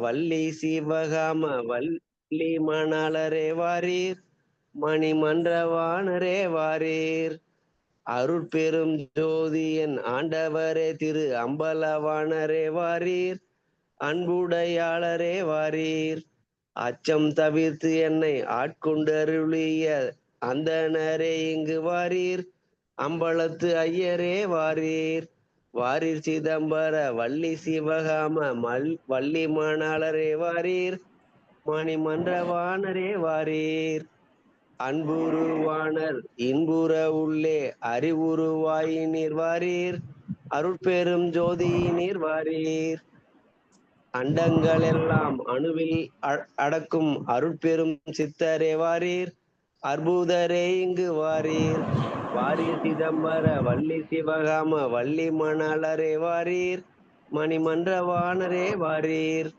வள்ளி சிவகாம வள்ளி மணாளரே வாரீர் மணிமன்றவானரே வாரீர். அருட்பெரும் ஜோதியன் ஆண்டவரே திரு அம்பலவாணரே வாரீர். அன்புடையாளரே வாரீர். அச்சம் தவிர்த்து என்னை ஆட்கொண்டருளிய அந்தனரே இங்கு வாரீர். அம்பலத்து ஐயரே வாரீர். வாரீர் சிதம்பர வள்ளி சிவகாம மல் வள்ளி மணாளரே வாரீர். மணிமன்ற வாணரே வாரீர். அன்புருவாணர் இன்புற உள்ளே அறிவுருவாயினீர் வாரீர். அருட்பெரும் ஜோதியினீர் வாரீர். அண்டங்கள் எல்லாம் அணுவில் அ- அடக்கும் அருட்பெரும் சித்தரே வாரீர். அற்புதரே இங்கு வாரீர். வாரீர் சிதம்பர வள்ளி சிவகாம வள்ளி மணாளரே வாரீர். மணிமன்ற வாணரே வாரீர்.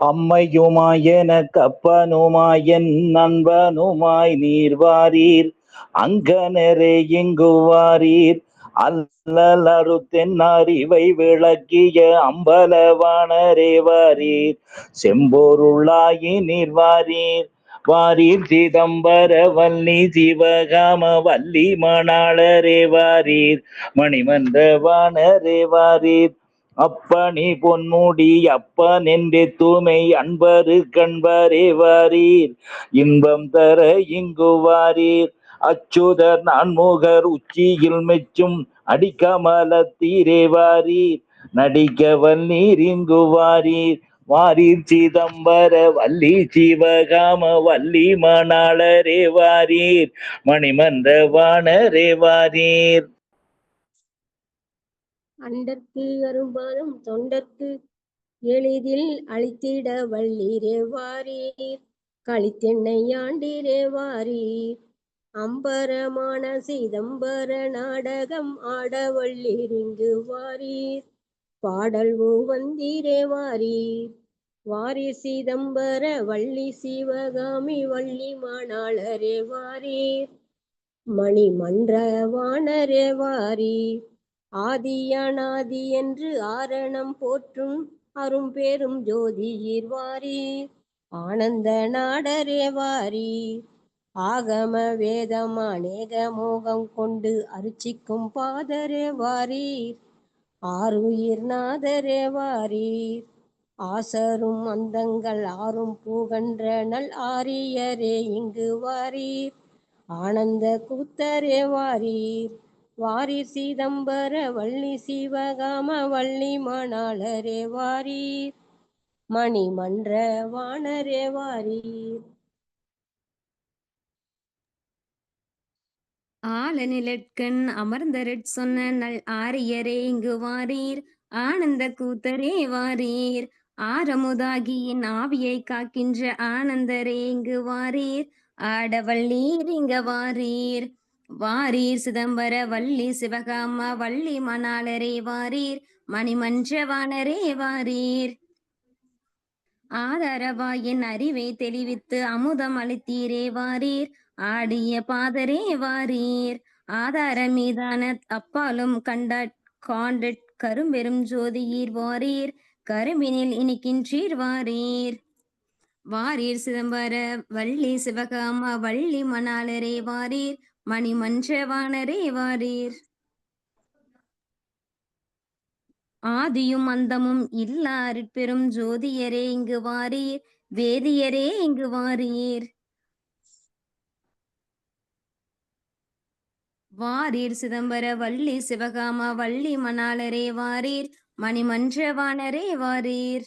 அம்மையுமாய் எனக்கு கப்பனுமாய் என் நண்பனுமாய் நீர் வாரீர் அங்கனரே இங்கு வாரீர். அல்லலரு தென்னறிவை விளக்கிய அம்பலவானரே வாரீர். செம்பொருளாயி நீர் வாரீர். வாரீர் சிதம்பர வல்லி சிவகாம வல்லி மணாளரே வாரீர். மணிமன்றவானரே வாரீர். அப்பனி பொன்முடி அப்பன் என்றே தூமை அன்பரு கண்பரே வாரீர். இன்பம் தர இங்கு வாரீர். அச்சுதர் நான்முகர் உச்சியில் மெச்சும் அடிக்கமலத்தீரே வாரீர். நடிக்க நீரிங்கு வாரீர். வாரீர் சிதம்பர வள்ளி சிவகாம வள்ளி மணாளரே வாரீர். மணிமன்ற வாணரே வாரீர். அண்டற்கு அரும்பாலும் தொண்டற்கு எளிதில் அழித்திட வள்ளீரே வாரீர். களித்தென்னை ஆண்டீரே வாரீர். அம்பரமான சிதம்பர நாடகம் ஆட வள்ளீர் இங்கு வாரீர். பாடல் வந்தீரே வாரீர். வாரி சிதம்பர வள்ளி சிவகாமி வள்ளி மாணாளரே வாரீர். மணி மன்றவானரே வாரீர். ஆதியானாதி என்று ஆரணம் போற்றும் அரும்பெரும் ஜோதியிர் வாரீர். ஆனந்த நாடரே வாரீர். ஆகம வேதம் அநேக மோகம் கொண்டு அருச்சிக்கும் பாதரே வாரீர். ஆருயிர் நாதரே வாரீர். ஆசரும் அந்தங்கள் ஆறும் பூகன்ற நல் ஆரியரே இங்கு வாரீர். ஆனந்த கூத்தரே வாரீர். வாரீர் சிதம்பர வள்ளி சிவகாம வள்ளி மணாளரே வாரீர். மணிமன்ற வானரே வாரீர். ஆலநிலட்கண் அமர்ந்தரட் சொன்ன நல் ஆரியரே இங்கு வாரீர் ஆனந்த கூத்தரே வாரீர். ஆரமுதாகியின் ஆவியை காக்கின்ற ஆனந்தரே இங்கு வாரீர் ஆடவள்ளீர் இங்க வாரீர். வாரீர் சிதம்பர வள்ளி சிவகாம வள்ளி மணாளரே வாரீர் மணிமன்றவாணரே வாரீர். ஆதரவாயின் அறிவை தெளிவித்து அமுதம் அளித்தீரே வாரீர். ஆடிய பாதரே வாரீர். ஆதார மீதான அப்பாலும் கண்ட காண்டட் கரும்பெரும் ஜோதியீர் வாரீர். கரும்பினில் இனிக்கின்றீர் வாரீர். வாரீர் சிதம்பர வள்ளி சிவகாம வள்ளி மணாளரே வாரீர். மணிமன்றவானரே வாரீர். ஆதியும் அந்தமும் இல்லாரிற்பெரும் ஜோதியரே இங்கு வாரீர். வேதியரே இங்கு வாரீர். வாரீர் சிதம்பர வள்ளி சிவகாம வள்ளி மணாளரே வாரீர் மணிமன்றவாணரே வாரீர்.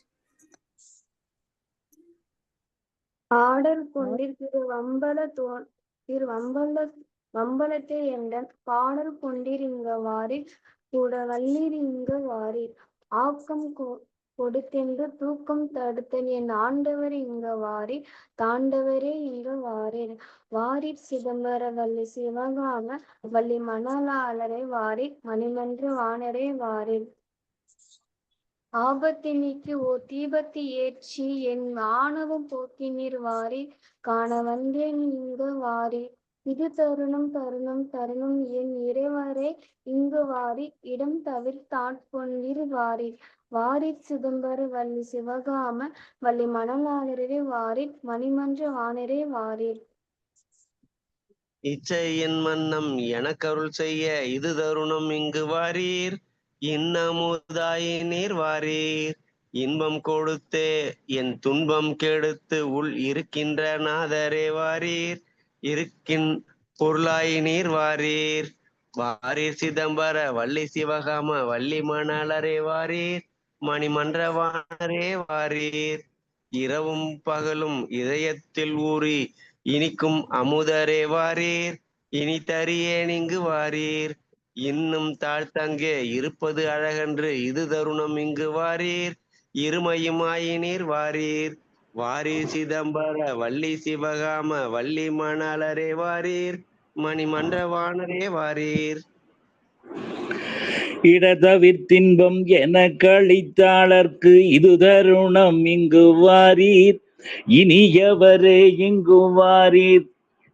ஆடல் கொண்டிர் திரு வம்பல தோன் திரு வம்பல வம்பலத்தை என்ற பாடல் கொண்டிருங்க வாரீர் கூட வள்ளீர் இங்க வாரீர். ஆக்கம் கொ- கொடுத்தென்று தூக்கம் தடுத்தன். என் ஆண்டவர் இங்க வாரீர் தாண்டவரே இங்க வாரீர். வாரீர் சிதம்பர வள்ளி சிவகாம வள்ளி மணலாளரை வாரீர் மணிமன்ற வானரே வாரீர். ஆபத்தி நீக்கி ஓ தீபத்தை ஏற்றி என் ஆணவம் போக்கினீர் வாரி காண வந்தேன் இங்கு வாரி இது தருணம் தருணம் தருணம். என் இறைவரே இங்கு வாரி இடம் தவிர்த்தாட்கொண்டீர் வாரி வாரிற் சிதம்பர வள்ளி சிவகாம வள்ளி மணலாளரே வாரிற் மணிமன்ற வாணரே வாரீர் இச்சையின் மன்னம் எனக்கருள் செய்ய இது தருணம் இங்கு வாரீர் இன்னமுதாயி நீர் வாரீர். இன்பம் கொடுத்தே என் துன்பம் கெடுத்து உள் இருக்கின்ற நாதரே வாரீர் இருக்கின் பொருளாய் நீர் வாரீர். வாரீர் சிதம்பர வள்ளி சிவகாம வள்ளி மணாளரே வாரீர் மணிமன்றவாணரே வாரீர். இரவும் பகலும் இதயத்தில் ஊறி இனிக்கும் அமுதரே வாரீர். இனி தரியேன் இங்கு வாரீர். இன்னும் தாழ்த்தங்கே இருப்பது அழகன்று இது தருணம் இங்கு வாரீர். இருமையுமாயினீர் வாரீர். வாரி சிதம்பர வள்ளி சிவகாம வள்ளி மணாளரே வாரீர். மணிமன்றவாணரே வாரீர். இடதவிர்த்தின்பம் என கழித்தாளர்க்கு இது தருணம். இங்கு வாரீர் இனியவரே இங்கு வாரீர்.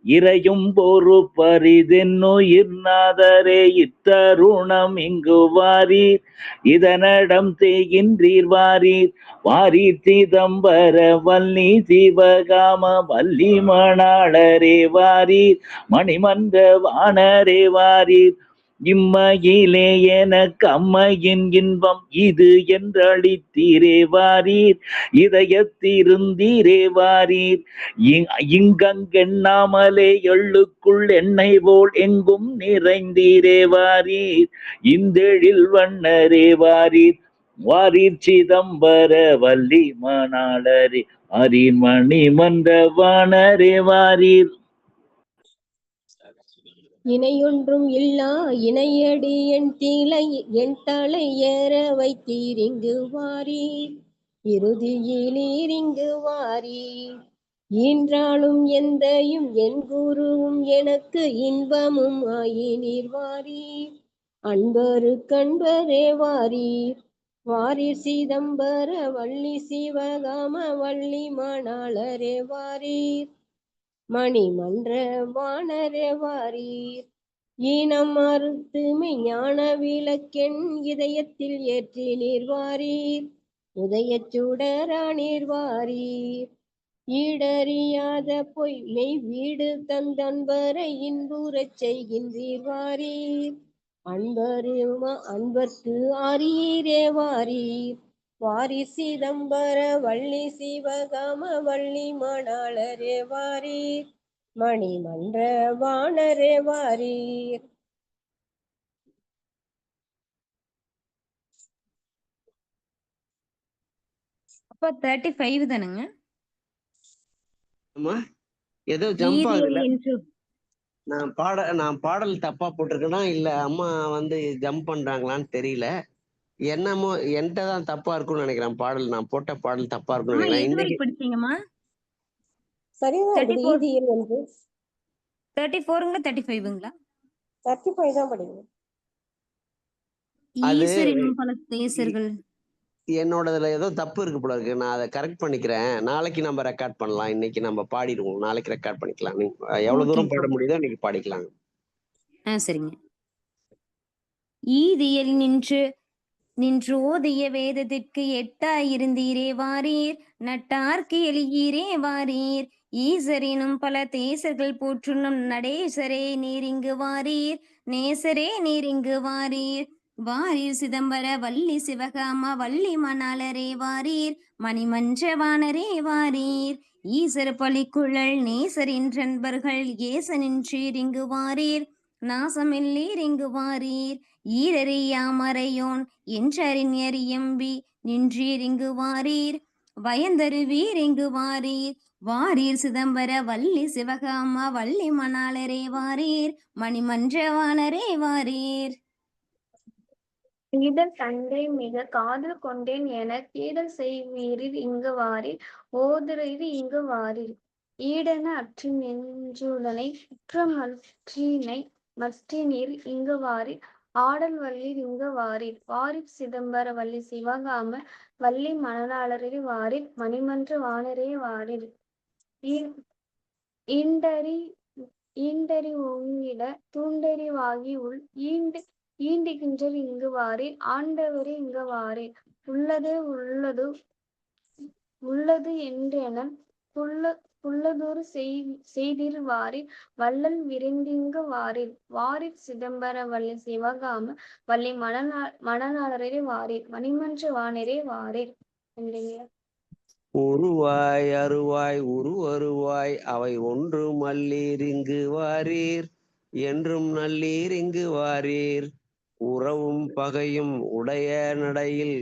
இறையும் பொறு பரிதென்னுயிர் நாதரே இத்தருணம் இங்கு வாரீர். இதனடம் தேகின்றீர் வாரீர். வாரி சிதம்பர வல்லி சிவகாம வல்லி மணாளரே வாரீர். மணிமன்ற வாணரே வாரீர். இம்மையிலே எனக்கு அம்மையின் இன்பம் இது என்றளித்தீரே வாரீர். இதயத்திருந்தீரே வாரீர். இங்- இங்கங்கெண்ணாமலே எள்ளுக்குள் எண்ணெய் போல் எங்கும் நிறைந்தீரே வாரீர். இந்தெழில் வண்ணரே வாரீர். வாரீர் சிதம்பர வள்ளி மணாளரே அரிமணி மன்ற வாணரே வாரீர். இணையொன்றும் இல்லா இணையடி என் தீலை என் தலை ஏற வைத்தீரிங்கு வாரி. இறுதியில் இங்கு வாரி. ஈன்றாலும் எந்தையும் என் குருவும் எனக்கு இன்பமும் ஆயினீர் வாரி. அன்பரு கண்பரே வாரி வாரி சிதம்பர வள்ளி சிவகாம வள்ளி மணாளரே வாரீர். மணிமன்ற வானரே வாரீர் ஈனம் மறுத்து ஞான விளக்கென் இதயத்தில் ஏற்றி நீர்வாரீர். உதய சுடரானீர் வாரீர் ஈடறியாத பொய் மெய் வீடு தந்தன்பரை இன்புறச் செய்கின்றீர் வாரீர். அன்பருமா அன்பர்க்கு ஆரீரே வாரீர். வாரி சிதம்பர வள்ளி சிவகாம வள்ளி மணாளரே வாரீர் மணிமன்ற வாணரே வாரீர் அப்ப தேர்ட்டி ஃபைவ் தானுங்க. அம்மா ஏதோ ஜம்ப் ஆகுதுல நான் பாட நான் பாடல் தப்பா போட்டிருக்கேனா இல்ல அம்மா வந்து ஜம்ப் பண்றாங்களான்னு தெரியல. என்னமோ என்கிட்ட தான் தப்பா இருக்கும்னு நினைக்கிறேன். பாடல் நான் போட்ட பாடல் தப்பா இருக்கும்னு நினைக்கிறேன். எது இன்னைக்கு வரைக்கும் படிச்சீங்கம்மா சரிதான் இருக்குது 34. ஈதியல் என்று தேர்ட்டி ஃபோருங்களா தேர்ட்டி ஃபைவுங்களா தேர்ட்டி ஃபைவ் தான் பல தேசர்கள் என்னோடதுல ஏதோ தப்பு இருக்கு போல இருக்கு. நான் அதை கரெக்ட் பண்ணிக்கிறேன். நாளைக்கு நம்ம ரெக்கார்ட் பண்ணலாம். இன்னைக்கு நம்ம பாடிடுவோம். நாளைக்கு ரெக்கார்ட் பண்ணிக்கலாம். நீங்க எவ்வளவு தூரம். பாட முடியுதோ இன்னைக்கு பாடிக்கலாம். ஆ சரிங்க. ஈதியல் நின்று நின்று ஓதிய வேதத்திற்கு எட்டாயிருந்தீரே வாரீர் நட்டார்க்கு எளியீரே வாரீர். ஈசரினும் பல தேசர்கள் போற்றுண்ணும் நடேசரே நீரிங்கு வாரீர் நேசரே நீரிங்கு வாரீர். வாரீர் சிதம்பர வள்ளி சிவகாமா வள்ளி மணாளரே வாரீர் மணிமஞ்சவானரே வாரீர். ஈசர் பலிக்குழல் நேசரின் நண்பர்கள் ஏசனின்றீர் இங்கு வாரீர். நாசமில்லீர் இங்கு வாரீர் ஈரறியாமறையோன் என்றறிஞர் எம்பி நின்றீர் இங்கு வாரீர். வயந்தருவீர் இங்கு வாரீர் வாரீர் சிதம்பர வள்ளி சிவகாமா வள்ளி மணாளரே வாரீர் மணிமன்றவானரே வாரீர். ஈதல் தந்தை மிக காதல் கொண்டேன் என கீடல் செய்வீரில் இங்கு வாரீர் ஓதுரீர் இங்கு வாரீர். ஈடென அற்றி நெஞ்சுடனை குற்றமற்றினை மற்றினீர் இங்கு வாரி ஆடல் வள்ளி இங்கு வாரி வாரிப் சிதம்பர வள்ளி சிவகாம வள்ளி மணலாளரே வாரி மணிமன்ற வானரே வாரி. ஈ- ஈண்டறி ஈண்டறி ஓங்கிட தூண்டறிவாகி உள் ஈண்டு ஈண்டுகின்றர் இங்கு வாரி ஆண்டவரே இங்கு வாரி. உள்ளது உள்ளது உள்ளது என்றென புல்ல புல்லதொரு செய்- செய்திர் வள்ளல் விரிந்திங்கு வாரீர் வாரி சிதம்பர வள்ளி சிவகாம வள்ளி மணநா மணநாளரே வாரி மணிமன்ற வானரே வாரி உருவாய் அருவாய் உருவருவாய் அவை ஒன்றும் மல்லீரிங்கு வாரீர் என்றும் நல்லீர் இங்கு வாரீர். உறவும் பகையும் உடைய நடையில்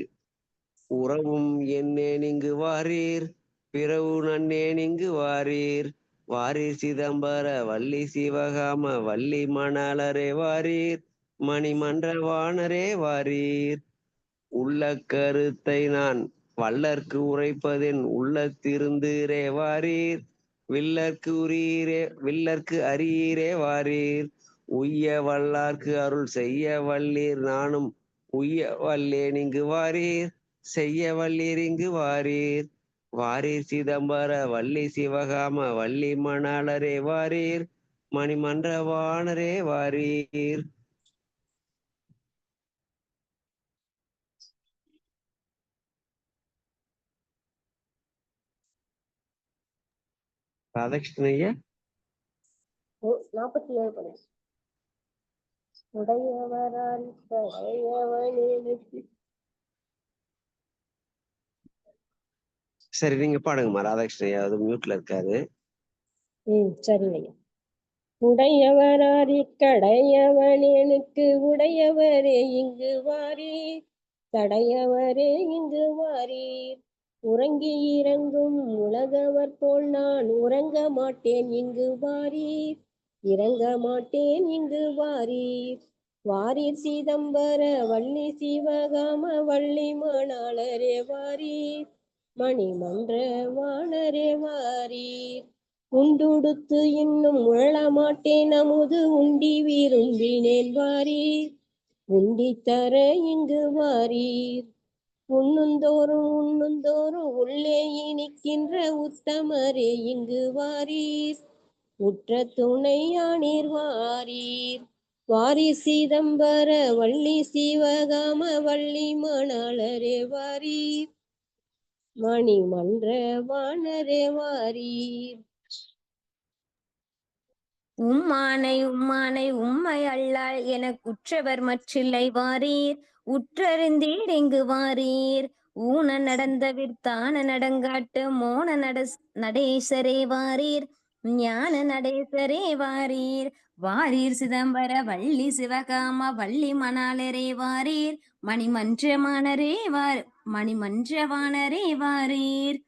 உறவும் என்னே நீங்கு வாரீர். பிறவு நன்னேன் இங்கு வாரீர். வாரீர் சிதம்பர வள்ளி சிவகாம வள்ளி மணாலரே வாரீர். மணிமன்ற வாணரே வாரீர். உள்ள கருத்தை நான் வல்லர்க்கு உரைப்பதென் உள்ளத்திருந்தீரே வாரீர். வில்லர்க்கு உரியீரே வில்லர்க்கு அறியீரே வாரீர். உய்ய வல்லார்க்கு அருள் செய்ய வல்லீர் நானும் உய்ய வல்லேன் இங்கு வாரீர். செய்ய வல்லீர் இங்கு வாரீர். வாரீர் சிதம்பர வள்ளி சிவகாம வள்ளி மணாளரே வாரீர் மணிமன்ற வாணரே வாரீர். ராதாகிருஷ்ணன் நாற்பத்தி ஏழு படம். உடையவரால் சரி நீங்க பாடுங்கம்மா ராதாகிருஷ்ணன். அது மியூட்ல இருக்காரு. ம் சரிங்க ஐயா உடையவராரி கடையவனேனுக்கு உடையவரே இங்கு வாரீர் தடையவரே இங்கு வாரீர். உறங்கி இறங்கும் உலகவர் போல் நான் உறங்க மாட்டேன் இங்கு வாரீர். இறங்க மாட்டேன் இங்கு வாரீர். வாரீர் சிதம்பர வள்ளி சிவகாம வள்ளி மணாளரே வாரீர். மணிமன்ற வாணரே வாரீர். உண்டுடுத்து இன்னும் உழல மாட்டேன் அமுது உண்டி விரும்பினேன் வாரீர். உண்டித்தர இங்கு வாரீர். உண்ணுந்தோறும் உண்ணுந்தோறும் உள்ளே இனிக்கின்ற உத்தமரே இங்கு வாரீர். உற்ற துணையானீர் வாரீர். வாரி சிதம்பர வள்ளி சிவகாம வள்ளி மணாளரே வாரீர். மணிமன்ற வானரே வாரீர். உம்மானை உம்மானை உம்மை அல்லால் என உற்றவர் மற்றில்லை வாரீர். உற்றறிந்தீர் இங்கு வாரீர்? ஊன நடந்தவிர்த்தான நடங்காட்டு மோன நட நடேசரே வாரீர். ஞான நடேசரே வாரீர். வாரீர் சிதம்பர வள்ளி சிவகாம வள்ளி மணாலரே வாரீர். மணிமன்றமானரே வார் மணிமன்றவானரே வாரீர்.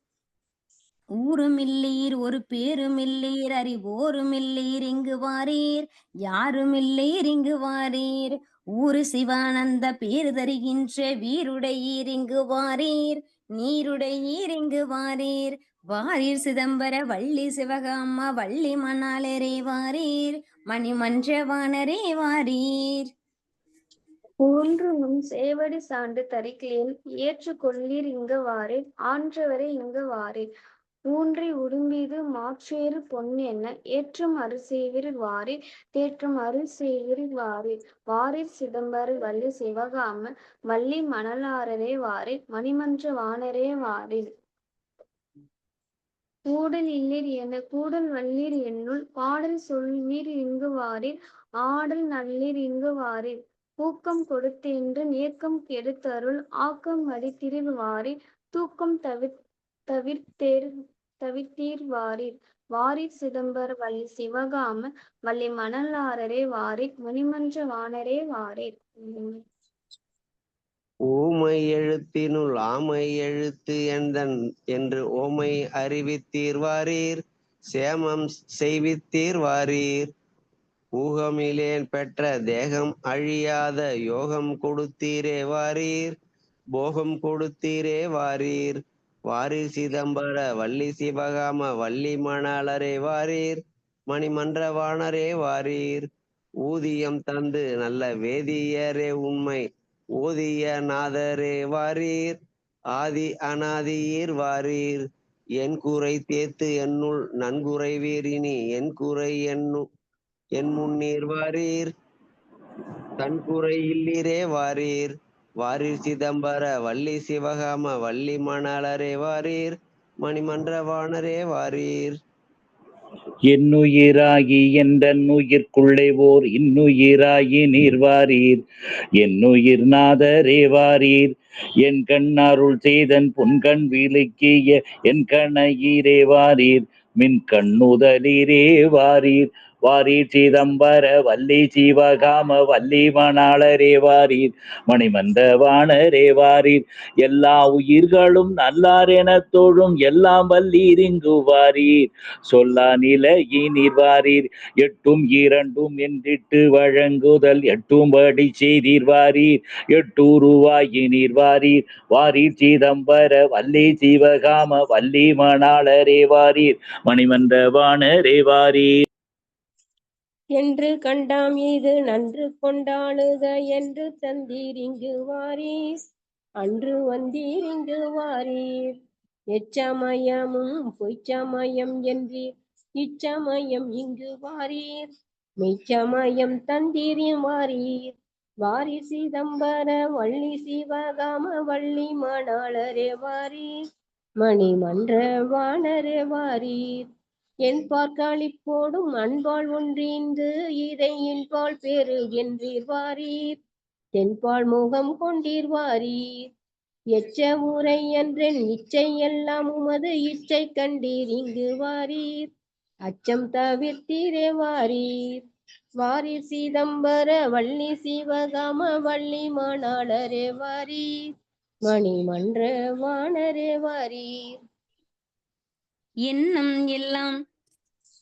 ஊருமில்லீர் ஒரு பேருமில்லீர் அறிவோருமில்லீர் இங்கு வாரீர். யாருமில்லீர் இங்கு வாரீர். ஊரு சிவானந்த பேரு தருகின்ற வீருடையீர் இங்கு வாரீர். நீருடையீர் இங்கு வாரீர். வாரீர் சிதம்பர வள்ளி சிவகாமா வள்ளி மணாலரே வாரீர். மணிமன்றவானரே வாரீர். ஒன்று சேவடி சான்று தரிக்கலேன். ஏற்றுக்கொள்ளீர் இங்கு வாரீர் ஆன்றவரை இங்கு வாரீர் ஊன்றி உடும்பீது மாற்றேறு பொன் என்ன. ஏற்றும் அருள் வாரி தேற்றும் அருள் வாரி வாரீர் வாரீர் சிதம்பர வள்ளி சிவகாம வள்ளி மணலாரரே வாரி மணிமன்ற வானரே வாரி கூடல் இல்லீர் என கூடல் வள்ளீர் என்னுள். பாடல் சொல்வீர் இங்கு வாரீர் ஆடல் நல்லீர் இங்கு வாரீர் ஊக்கம் கொடுத்தென்று நீக்கம் கெடுத்தருள் ஆக்கம் அடித்திரில் திருவாரி தூக்கம் தவிர் தவிர்த்தேர் தவிர்த்தீர் வாரீர். வாரி சிதம்பர் வள்ளி சிவகாம வள்ளி மணலாரரே வாரி முனிமன்ற வானரே வாரீர். ஊமை எழுத்தினுள் ஆமை எழுத்து எந்தன் என்று ஓமை அறிவித்தீர் வாரீர் சேமம் செய்வித்தீர் வாரீர். ஊகமிலேன் பெற்ற தேகம் அழியாத யோகம் கொடுத்தீரே வாரீர். போகம் கொடுத்தீரே வாரீர். வாரி சிதம்பர வள்ளி சிவகாம வள்ளி மணாளரே வாரீர். மணிமன்ற வாணரே வாரீர். ஊதியம் தந்து நல்ல வேதியரே உண்மை ஓதிய நாதரே வாரீர். ஆதி அனாதியீர் வாரீர். என் குறை தேத்து என்னுள் நன்குறைவீர் இனி. என் குறை என்னு என் முன்னீர் வாரீர். தன் குறை இல்லீரே வாரீர். வாரீர் சிதம்பர வள்ளி சிவகாம வள்ளி மணாளரே வாரீர். மணிமன்ற வாணரே வாரீர். என்னுயிராகி எந்தன் உயிர்க்குள்ளே ஓர் இன்னுயிராகி நீர் வாரீர். என்னுயிர் நாதரே வாரீர். என் கண்ணாருள் செய்தன் புன்கண் விழுக்கிய என் கணையீரே வாரீர். மின் கண்ணுதலீரே வாரீர். வாரி சிதம்பர வள்ளி சீவகாம வள்ளி மணாளரே வாரீர் மணிமந்த வாணரே வாரீர். எல்லா உயிர்களும் நல்லார் என தோழும் எல்லாம் வல்லீர் இங்கு வாரீர். சொல்லா நிலையினீர் வாரீர் எட்டும் இரண்டும் என்றிட்டு வழங்குதல் எட்டும் படி செய்தீர் வாரீர். எட்டுருவாயினீர் வாரீர் வாரீர் சிதம்பர வள்ளி சிவகாம வள்ளி மணாளரே வாரீர் மணிமந்த வாணரே வாரீர். என்று கண்டாம் இது நன்று கொண்டாளுக என்று தந்தீர் இங்கு அன்று வந்தீர் இங்கு வாரீர். எச்சமயமும் பொய்ச்சமயம் என்றீர். இச்சமயம் இங்கு வாரீர். மெய்ச்சமயம் தந்தீர் வாரீர். வாரி சிதம்பர வள்ளி சிவகாம வள்ளி மணாளரே வாரீர். மணிமன்ற வாணரே வாரீர். என் பார்க்களிப்போடும் அன்பால் ஒன்றிந்து இதை என்பால் பேரு என்றீர் வாரீர். தென்பால் முகம் கொண்டீர் வாரீர். எச்ச ஊரை என்றென் இச்சை எல்லாம் உமது இச்சை கண்டீர் இங்கு வாரீர். அச்சம் தவிர்த்தீரே வாரீர். வாரீர் சிதம்பர வள்ளி சிவகாம வள்ளி மாணாளரே வாரீர். மணிமன்ற வாணரே வாரீர். எண்ணம் எல்லாம்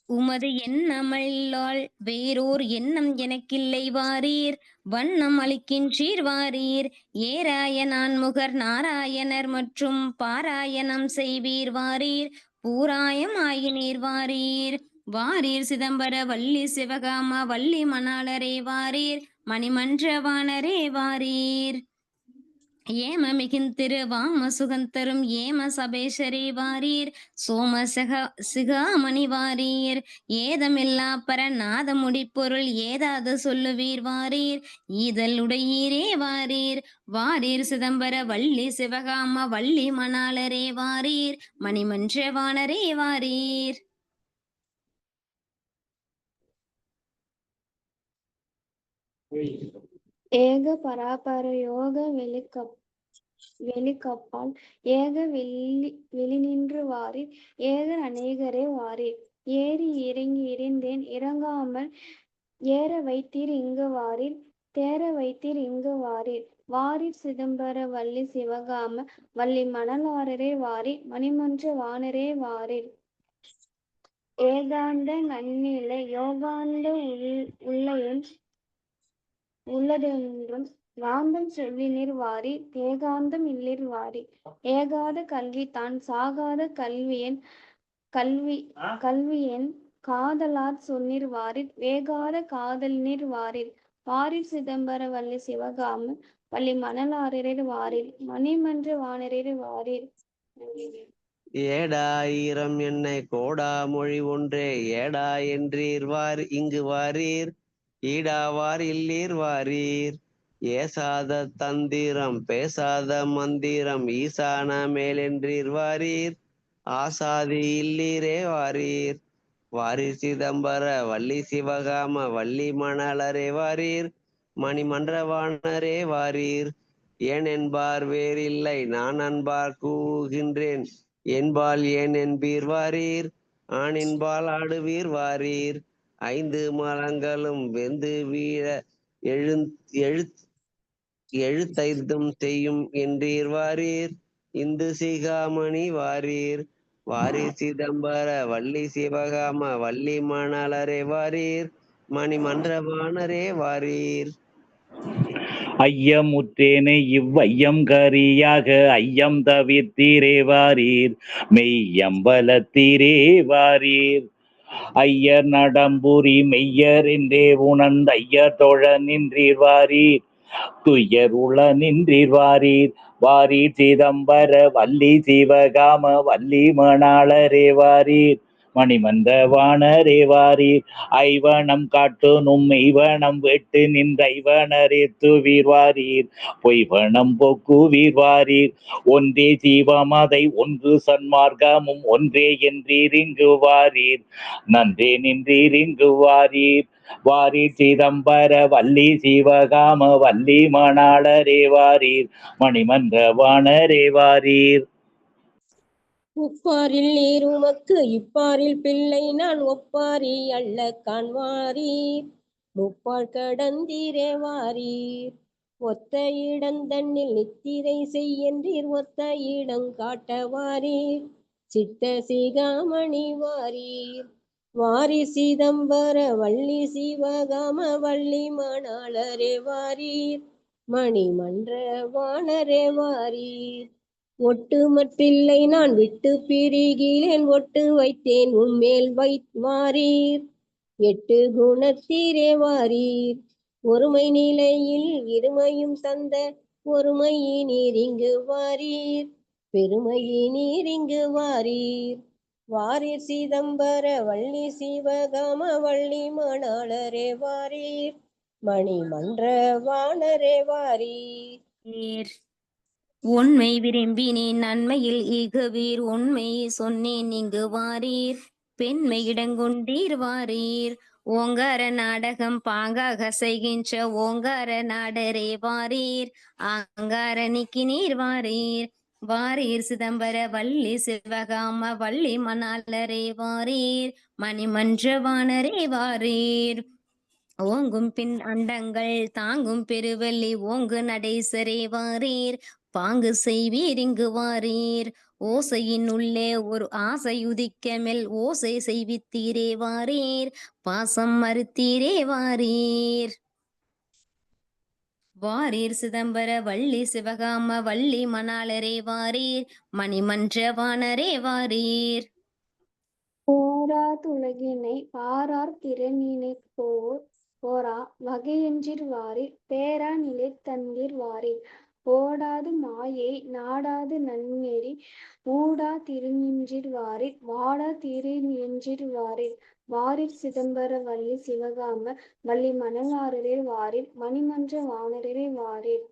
உமது எண்ணமல்லால் வேறோர் எண்ணம் எனக்கில்லை வாரீர் வண்ணம் அளிக்கின்றீர் வாரீர். ஏராய நான்முகர் நாராயணர் மற்றும் பாராயணம் செய்வீர் வாரீர். பூராயம் ஆயினீர் வாரீர். வாரீர் சிதம்பர வள்ளி சிவகாம வள்ளி மணாளரே வாரீர். மணிமன்றவானரே வாரீர். ஏம மிகுந்திருவாம சுகந்தரும் ஏம சபேஷரே வாரீர். சோம சக சிகாமணி வாரீர். ஏதமில்லா பரநாத முடிப்பொருள் ஏதாவது சொல்லுவீர் வாரீர். ஈதல் உடையீரே வாரீர். வாரீர் சிதம்பர வள்ளி சிவகாம வள்ளி மணாளரே வாரீர். மணிமன்ற வாணரே வாரீர். ஏக பராபர யோக வெளிக்கப் வெளிக்கப்பால். ஏக வெளி வெளிநின்று வாரீர். ஏகர் அநேகரே வாரீர். ஏறி இறங்கி இருந்தேன். இறங்காமல் ஏற வைத்தீர் இங்கு வாரீர். தேர வைத்தீர் இங்கு வாரீர். வாரீர் சிதம்பர வள்ளி சிவகாம வள்ளி மணலாரரே வாரீர். மணிமன்ற வானரே வாரீர். ஏகாந்த நன்னிலை யோகாந்த உள் உள்ளையும் உள்ளதென்றும் காந்தம் சொல்லினிர் வாரி தேகாந்தம் இல்லிர் வாரி. ஏகாத கல்வி தான் சாகாத கல்வியன் கல்வி கல்வியன் காதலார் சொன்னிர் வாரிர் வேகாத காதலினிர் வாரிர் வாரிர் சிதம்பர வள்ளி சிவகாம பள்ளி மணலாரிர் வாரிர் மணிமன்ற வானரிர் வாரிர் ஏடாயிரம் என்னை கோடா மொழி ஒன்றே ஏடா என்றீர் வார் இங்கு வாரீர். ஈடாவார் இல்லீர் வாரீர். ஏசாத தந்திரம் பேசாத மந்திரம் ஈசான மேலென்றீர் வாரீர் ஆசாதி இல்லீரே வாரீர். வாரீர் சிதம்பர வள்ளி சிவகாம வள்ளி மணலரே வாரீர். மணிமன்றவாணரே வாரீர். ஏன் என்பார் வேறில்லை நான் அன்பார் கூகின்றேன் என்பால் ஏன் என்பீர் வாரீர்? ஆணின்பால் ஆடுவீர் வாரீர். ஐந்து மலங்களும் வெந்து வீழ எழு எழுத் எழுத்தைந்தும் செய்யும் என்றீர் வாரீர். இந்து சிகாமணி வாரீர். வாரீர் சிதம்பர வள்ளி சிவகாம வள்ளி மணலரே வாரீர். மணி மன்றவானரே வாரீர். ஐயமுற்றேனை இவ்வையம் கரியாக ஐயம் தவிர்த்தீரே வாரீர். மெய்யம்பலத்தீரே வாரீர். ஐயர் நடம்புரி மெய்யர் என்றே உணர்ந்த ஐயர் தோழ நின்றீர் வாரீர். துயருள நின்றீர் வாரீர் வாரீர் சிதம்பர வள்ளி சிவகாம வள்ளி மணாளரே வாரீர். மணிமந்த வாணரே வாரீர் ஐவனம் காட்டுனும் மெய்வனம் வெட்டு நின்றைவனரே துவீர் வாரீர். பொய்வனம் போக்குவீர் வாரீர் ஒன்றே ஜீவமதை ஒன்று சன்மார்க்கமும் ஒன்றே என்றீர் இங்கு வாரீர். நன்றே நின்றீர் இங்கு வாரீர் வாரீர் சிதம்பர வள்ளி சிவகாம வள்ளி மணாளரே வாரீர் மணிமன்ற வாணரே வாரீர். உப்பாரில் நீர் உமக்கு இப்பாரில் பிள்ளை நான் ஒப்பாரி அல்ல காண்வாரீர் முப்பால் கடந்தீரே வாரீர். ஒத்த இடந்தண்ணில் நித்திரை செய்யன்றீர் ஒத்த இடம் காட்ட வாரீர். சித்த சிகாமணி வாரீர். வாரி சிதம்பர வள்ளி சிவகாம வள்ளி மணாளரே வாரீர். மணிமன்ற வாணரே வாரீர். ஒட்டு மற்றில்லை நான் விட்டு பிரிகிறேன். ஒட்டு வைத்தேன் உண்மேல் வை வாரீர். எட்டு குணத்தீரே வாரீர். ஒருமை நிலையில் இருமையும் தந்த ஒருமையினீர் இங்கு வாரீர். பெருமையினீர் இங்கு வாரீர். வாரீர் சிதம்பர வள்ளி சிவகாம வள்ளி மணாளரே வாரீர். மணிமன்ற வாணரே வாரீர். உண்மை விரும்பினேன் நன்மையில் இகவீர். உண்மை சொன்னேன் இங்கு வாரீர். பெண்மை இடங்கொண்டீர் வாரீர். ஓங்கார நாடகம் பாங்காக செய்கின்ற ஓங்கார நாடரே வாரீர். ஆங்கார நீக்கினீர் வாரீர். வாரீர் சிதம்பர வள்ளி சிவகாம வள்ளி மணாலரே வாரீர் மணிமன்றவானரே வாரீர். ஓங்கும் பின் அண்டங்கள் தாங்கும் பெருவெள்ளி ஓங்கு நடேசரே வாரீர். பாங்கு செய்வீர் இங்கு வாரீர். ஓசையின் உள்ளே ஒரு ஆசை உதிக்க மேல் ஓசை செய்வித்தீரே வாரீர். பாசம் மறுத்தீரே வாரீர். வாரீர் சிதம்பர வள்ளி சிவகாம வள்ளி மணாளரே வாரீர் மணிமன்ற வானரே வாரீர். போராதுலகினை பாரார் திறனினை போர் போரா வகையென்றிர் வாரீர் பேரா நிலை தந்திர் வாரீர். ஓடாது மாயை நாடாது நன்னெறி மூடா திருநின்றிர் வாரீர் வாடா திருநின்றிர் வாரீர். வாரில் சிதம்பர வள்ளி சிவகாம வள்ளி மணலாரரே வாரில் மணிமன்ற வானரரே வாரில்.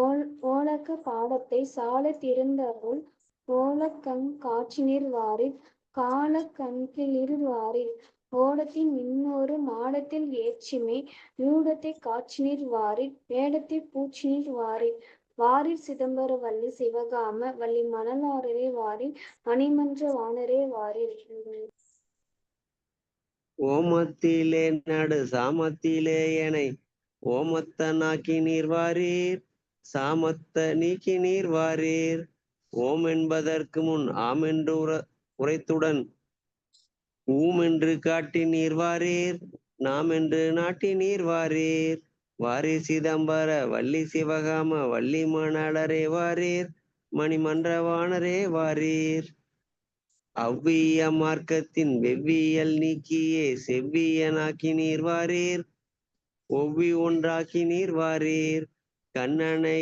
ஓல் ஓலக்க பாடத்தை சால திருந்தருள் ஓலக்கண் காட்சினிர் வாரில் கால கண்கிளிர் வாரில். ஓடத்தின் இன்னொரு மாடத்தில் ஏற்றிமை யூடத்தை காட்சினிர் வாரில் வேடத்தை பூச்சினிர் வாரில். வாரில் சிதம்பர வள்ளி சிவகாம வள்ளி மணலாரரே வாரில் மணிமன்ற வானரே வாரில். ஓமத்திலே நடு சாமத்திலே எனை ஓமத்தனாக்கி நீர் வாரீர் சாமத்த நீக்கி நீர் வாரீர். ஓம் என்பதற்கு முன் ஆம் என்று உர உரைத்துடன் ஊம் என்று காட்டி நீர் வாரீர் நாம் என்று நாட்டி நீர் வாரீர். வாரி சிதம்பர வள்ளி சிவகாம வள்ளி மணாளரே வாரீர் மணிமன்றவாணரே வாரீர். அவ்விய மார்க்கத்தின் வெவ்வியல் நீக்கியே செவ்வியனாக்கி நீர் வாரீர் ஒவ்வி ஒன்றாக்கி நீர் வாரீர். கண்ணனை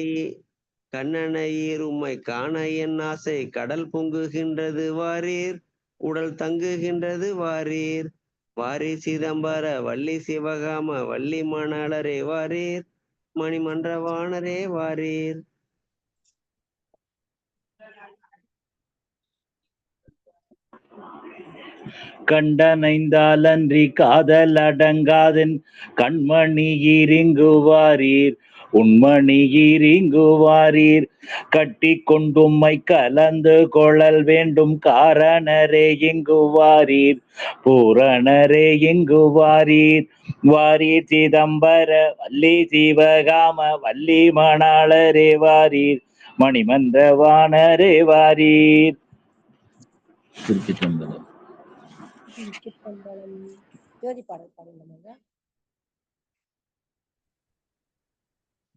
கண்ணனையீர் உம்மை காண என் ஆசை கடல் பொங்குகின்றது வாரீர் உடல் தங்குகின்றது வாரீர். வாரி சிதம்பர வள்ளி சிவகாம வள்ளி மணாளரே வாரீர். மணிமன்ற வாணரே வாரீர். கண்டனைந்தாலன்றி காதல் அடங்காதன். கண்மணி இறங்குவாரீர் உண்மணி இறங்குவாரீர். கட்டி கொண்டும்மை கலந்து கொள்ளல் வேண்டும் காரணரே இங்குவாரீர். பூரணரே இங்குவாரீர். வாரீர் சிதம்பர வள்ளி சிவகாம வள்ளி மணாளரே வாரீர். மணிமந்த வாணரே வாரீர். திருச்சிற்றம்பலம். திருச்சிற்றம்பலம். ஜோதி பாடல் பாடுங்க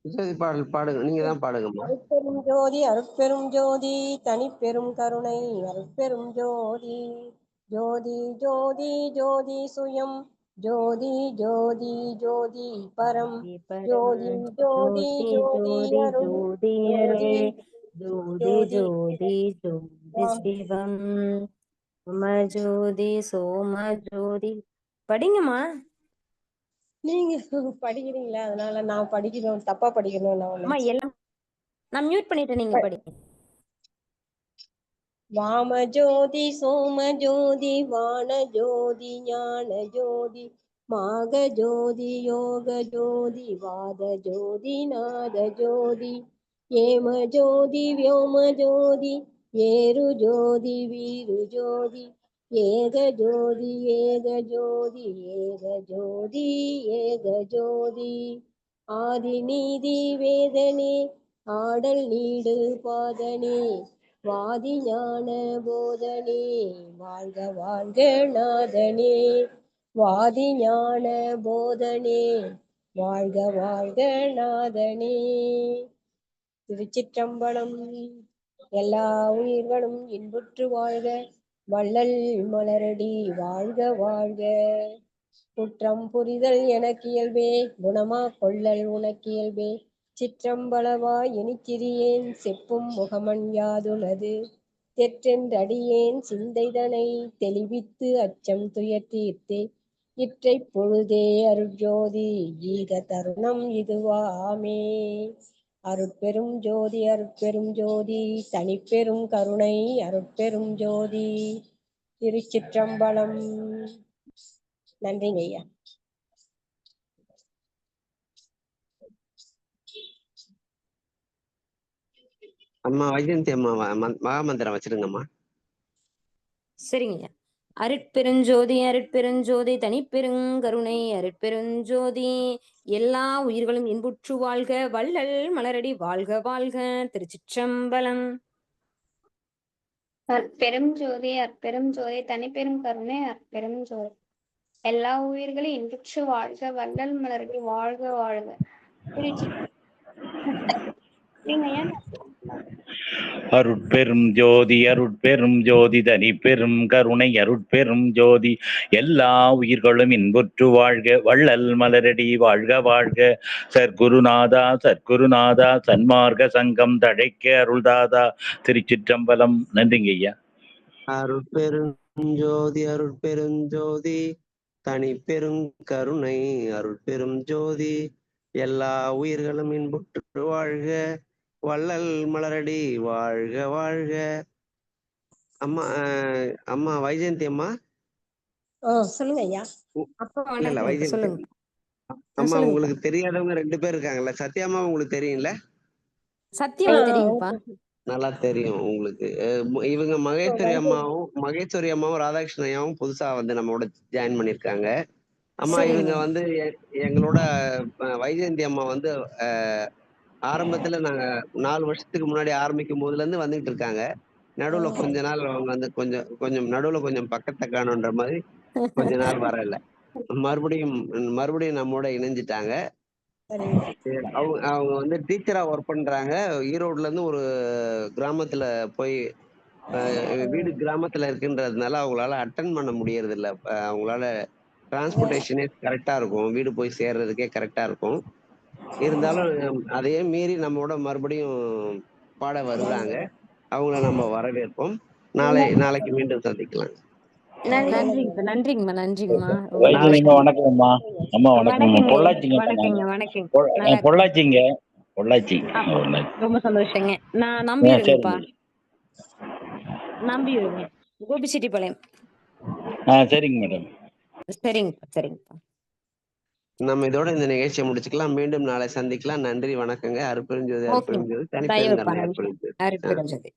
ஜோதி பாடல் பாடுங்க. நீங்க தான் பாடுங்கம்மா அருட்பெரும் ஜோதி அருட்பெரும் ஜோதி தனிப்பெரும் கருணை அருட்பெரும் ஜோதி ஜோதி ஜோதி ஜோதி சுயம் ஜோதி ஜோதி ஜோதி பரம் ஜோதி ஜோதி ஜோதி ஜோதி ஜோதி ஜோதி ஜோதி சிவம் சோம ஜோதி சோம ஜோதி. படிங்கம்மா. நீங்க படிக்கிறீங்களா அதனால நான் படிக்கணும் தப்பா படிக்கணும் நான் அம்மா எல்லாம் நான் மியூட் பண்ணிட்டேன் நீங்க படிங்க. வாம ஜோதி சோம ஜோதி வான ஜோதி ஞான ஜோதி மாக ஜோதி யோக ஜோதி வாத ஜோதி நாத ஜோதி ஏம ஜோதி வியோம ஜோதி ஏரு ஜோதி வீரு ஜோதி ஏக ஜோதி ஏக ஜோதி ஏக ஜோதி ஏக ஜோதி. ஆதி நீதி வேதனே ஆடல் நீடு பாதனே வாதி ஞான போதனே வாழ்க வாழ்க நாதனே. வாதி ஞான போதனே வாழ்க வாழ்க நாதனே. திருச்சிற்றம்பலம் எல்லா உயிர்களும் இன்புற்று வாழ்க. வள்ளல் மலரடி வாழ்க வாழ்க. குற்றம் புரிதல் எனக்கு இயல்பே குணமா கொள்ளல் உனக்கு இயல்பே சிற்றம்பளவா இனிச்சிறியேன் செப்பும் முகமன் யாதுனது. தெற்றென்றடியேன். சிந்தைதனை தெளிவித்து அச்சம் துயர் தீர்த்தே இற்றை பொழுதே அருஜோதி ஈக தருணம் இதுவாமே அருட்பெரும் ஜோதி அருட்பெரும் ஜோதி தனிப்பெரும் கருணை அருட்பெரும் ஜோதி. திருச்சிற்றம்பலம். நன்றிங்க ஐயா. அம்மா வைஜெயந்தி அம்மா மகாமந்திரம் வச்சிருங்கம்மா. சரிங்க அருட்பெருஞ்சோதி அருட்பெருஞ்சோதி தனிப்பெருங்கருணை அருட்பெருஞ்சோதி. எல்லா உயிர்களும் இன்புற்று வாழ்க வள்ளல் மலரடி வாழ்க வாழ்க. திருச்சிற்றம்பலம். அற்பெரும் ஜோதி அற்பெரும் ஜோதி தனிப்பெரும் கருணை அற்பெரும் ஜோதி எல்லா உயிர்களும் இன்புற்று வாழ்க வள்ளல் மலரடி வாழ்க வாழ்க. திருச்சி அருட்பெரும் ஜோதி அருட்பெரும் ஜோதி தனி பெரும் கருணை அருட்பெரும் ஜோதி. எல்லா உயிர்களும் இன்புற்று வாழ்க வள்ளல் மலரடி வாழ்க வாழ்க. சர்க்குருநாதா சர்க்குருநாதா சன்மார்க்க சங்கம் தழைக்க அருள்தாதா. திருச்சிற்றம்பலம். நன்றிங்க ஐயா. அருட்பெருஞ்சோதி அருட்பெருஞ்சோதி தனி பெருங்கருணை அருட்பெரும் ஜோதி. எல்லா உயிர்களும் இன்புற்று வாழ்க. வள்ளல் மலரடி வாழ்க வாழ்க. அம்மா அம்மா வைஜெயந்தி அம்மா? சொல்லுங்க ஐயா. இல்ல வைஜெயந்தி. சொல்லுங்க. அம்மா. உங்களுக்கு தெரியாதவங்க ரெண்டு பேர் இருக்காங்கல்ல. சத்யாம்மா உங்களுக்கு தெரியும்ல? சத்தியம் ஆ, தெரியுங்கப்பா நல்லா தெரியும் உங்களுக்கு. இவங்க மகேஸ்வரி அம்மாவும் மகேஸ்வரி அம்மாவும் ராதாகிருஷ்ணன் ஐயாவும் புதுசா வந்து நம்மளோட ஜாயின் பண்ணிருக்காங்க அம்மா. இவங்க வந்து எ- எங்களோட வைஜெயந்தி அம்மா வந்து ஆரம்பத்துல நாங்க நாலு வருஷத்துக்கு முன்னாடி ஆரம்பிக்கும் போதுல இருந்து வந்துகிட்டு இருக்காங்க. நடுவுல கொஞ்ச நாள் அவங்க வந்து கொஞ்சம் கொஞ்சம் நடுவுல கொஞ்சம் பக்கத்தை காணுன்ற மாதிரி கொஞ்ச நாள் வரல. மறுபடியும் மறுபடியும் நம்மோட இணைஞ்சிட்டாங்க. அவங்க அவங்க வந்து டீச்சரா ஒர்க் பண்றாங்க. ஈரோட்ல இருந்து ஒரு கிராமத்துல போய் வீடு கிராமத்துல இருக்குன்றதுனால அவங்களால அட்டன் பண்ண முடியறது இல்ல அவங்களால டிரான்ஸ்போர்ட்டேஷனே கரெக்டா இருக்கும். வீடு போய் சேர்றதுக்கே கரெக்டா இருக்கும். இருந்தாலும் அதையே மீறி நம்மோட மறுபடியும் பாட வருவாங்க அவங்கள நம்ம வரவேற்போம். நாளை நாளைக்கு மீண்டும் சந்திக்கலாம். நன்றிங்கம்மா நன்றிங்கம்மா வைஜனிமா வணக்கம்மா. அம்மா வணக்கம்மா வணக்கங்க பொள்ளாச்சிங்க பொள்ளாச்சி. ரொம்ப சந்தோஷங்க. நான் ஆ, நம்பிடுங்கப்பா சரிங்க. நம்பிடுங்க கோபிச்செட்டிப்பாளையம் ஆ சரிங்க மேடம். சரிங்கப்பா சரிங்கப்பா. நம்ம இதோட இந்த நிகழ்ச்சியை முடிச்சுக்கலாம். மீண்டும் நாளை சந்திக்கலாம். நன்றி வணக்கங்க. அருப்பெருஞ்சோதி தயவு தனிப்பெருங்கருணை பண்ணுங்க. அருப்பெருஞ்சோதி. அருட்பெருஞ்சோதி